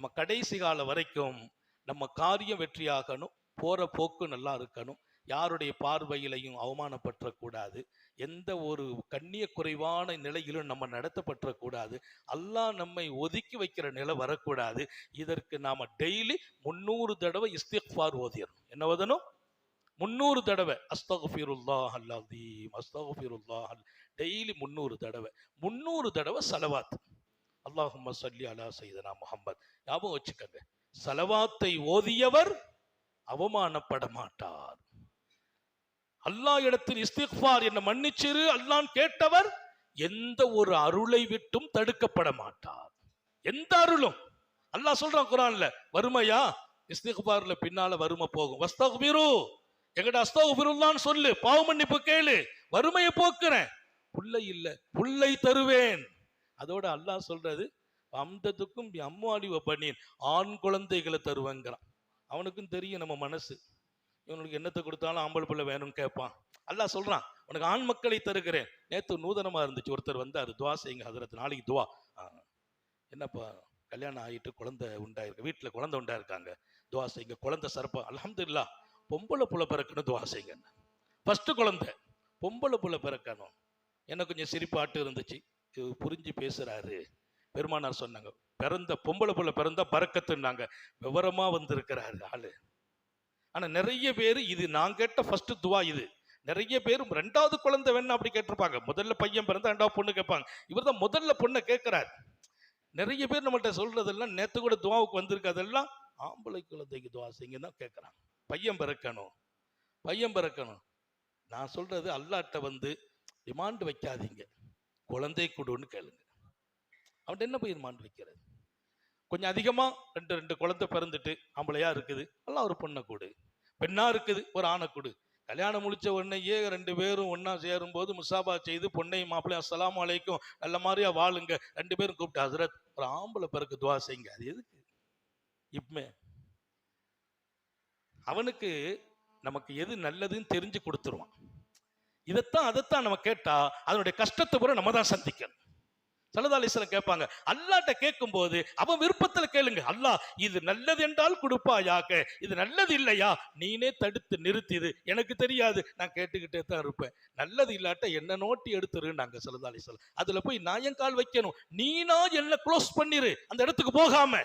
நம்ம கடைசி காலம் வரைக்கும் நம்ம காரியம் வெற்றியாகணும் போகிற போக்கு நல்லா இருக்கணும். யாருடைய பார்வையிலையும் அவமானப்பற்றக்கூடாது. எந்த ஒரு கண்ணிய குறைவான நிலையிலும் நம்ம நடத்தப்பற்றக்கூடாது. அல்லாஹ் நம்மை ஒதுக்கி வைக்கிற நிலை வரக்கூடாது. இதற்கு நாம் டெய்லி முந்நூறு தடவை இஸ்திக்ஃபார் ஓதிடணும் என்ன ஓதணும்? முந்நூறு தடவை. அஸ்தகுஃபிருல்லாஹ் அல்லாதீம் அல் டெய்லி முந்நூறு தடவை. முந்நூறு தடவை செலவாத்து அல்லாஹும் சல்லி அலா சைதனா முகம்மது ஞாபகம் வச்சுக்கோங்க. சலவாத்தை ஓதியவர் அவமானப்பட மாட்டார் அல்லாஹ் இடத்தில் இஸ்திக்பார் என்ன மன்னிச்சிரு அல்லாஹ் கேட்டவர் எந்த ஒரு அருளை விட்டும் தடுக்கப்பட மாட்டார் எந்த அருளும்? அல்லாஹ் சொல்றான் குரான்ல வறுமையா? இஸ்திக்பார்ல பின்னால வறுமை போகும். வஸ்தகுபிரு. எங்கட அஸ்தகுபிருல்லான்னு சொல்லு பாவ மன்னிப்பு கேளு வறுமையை போக்குறேன். புல்லை இல்லை புல்லை தருவேன். அதோட அல்லாஹ் சொல்றது அம்தத்துக்கும் அம்மாடி பண்ணின் ஆண் குழந்தைகளை தருவேங்கிறான். அவனுக்கும் தெரியும் நம்ம மனசு. இவனுக்கு என்னத்தை கொடுத்தாலும் ஆம்பளை பிள்ளை வேணும்னு கேட்பான். அல்லாஹ் சொல்றான் உனக்கு ஆண் மக்களை தருகிறேன். நேற்று நூதனமா இருந்துச்சு ஒருத்தர் வந்து அது துவா செய்யுங்க ஹதரத் நாளைக்கு துவா. என்னப்பா கல்யாணம் ஆகிட்டு குழந்தை உண்டாயிருக்கு வீட்டில் குழந்தை உண்டாயிருக்காங்க துவா செய்யுங்க குழந்தை சரப்பா இல்லா பொம்பளை புள்ள பிறக்கணும் துவா செய்யுங்க. ஃபஸ்ட்டு குழந்தை பொம்பளை புள்ள பிறக்கணும். எனக்கு கொஞ்சம் சிரிப்பாட்டு இருந்துச்சு. புரிஞ்சு பேசுகிறாரு பெருமானார் சொன்னாங்க பிறந்த பொம்பளை புள்ள பிறந்தா பறக்கத்துன்னாங்க. விவரமாக வந்திருக்கிறாரு ஆளு. ஆனால் நிறைய பேர் இது நான் கேட்ட ஃபர்ஸ்ட் துவா இது. நிறைய பேர் ரெண்டாவது குழந்தை வேணும் அப்படி கேட்டிருப்பாங்க. முதல்ல பையன் பிறந்தா ரெண்டாவது பொண்ணு கேட்பாங்க. இவர் தான் முதல்ல பொண்ணை கேட்குறார். நிறைய பேர் நம்மள்ட்ட சொல்றதெல்லாம் நேற்று கூட துவாவுக்கு வந்திருக்கதெல்லாம் ஆம்பளை குழந்தைக்கு துவா செய்யுங்க தான் கேட்குறாங்க. பையன் பிறக்கணும். பையன் பிறக்கணும். நான் சொல்றது அல்லாட்ட வந்து டிமாண்ட் வைக்காதீங்க. குழந்தை கொடுன்னு கேளுங்க. அவன்கிட்ட என்ன போய் டிமாண்ட் வைக்கிறது? கொஞ்சம் அதிகமாக ரெண்டு ரெண்டு குழந்தை பிறந்துட்டு ஆம்பளையா இருக்குது. எல்லாம் ஒரு பொண்ணை கொடு. பெண்ணா இருக்குது ஒரு ஆணை கொடு. கல்யாணம் முடிச்ச உடனேயே ரெண்டு பேரும் ஒண்ணா சேரும்போது முசாபா செய்து பொண்ணையும் மாப்பிள்ளையும் அஸ்லாம் அலைக்கும் நல்ல மாதிரியா வாழுங்க. ரெண்டு பேரும் கூப்பிட்டு ஹசரத் ஒரு ஆம்பளை பிறகு துவா செய்யுங்க. அது எதுக்கு? இப்பமே அவனுக்கு நமக்கு எது நல்லதுன்னு தெரிஞ்சு கொடுத்துருவான். இதைத்தான் அதைத்தான் நம்ம கேட்டா அதனுடைய கஷ்டத்தை பூரா நம்ம தான் சந்திக்கணும். சலதாலிசலம் கேட்பாங்க அல்லாட்ட கேட்கும்போது அவன் விருப்பத்துல கேளுங்க அல்லா இது நல்லது என்றால் கொடுப்பாயாக இது நல்லது இல்லையா? நீனே தடுத்து நிறுத்திது எனக்கு தெரியாது நான் கேட்டுக்கிட்டே தான் இருப்பேன். நல்லது இல்லாட்ட என்ன நோட்டி எடுத்துருன்னாங்க சலதாலிசலம் அதுல போய் நான் என் கால் வைக்கணும்? நீனா என்ன க்ளோஸ் பண்ணிரு அந்த இடத்துக்கு போகாம.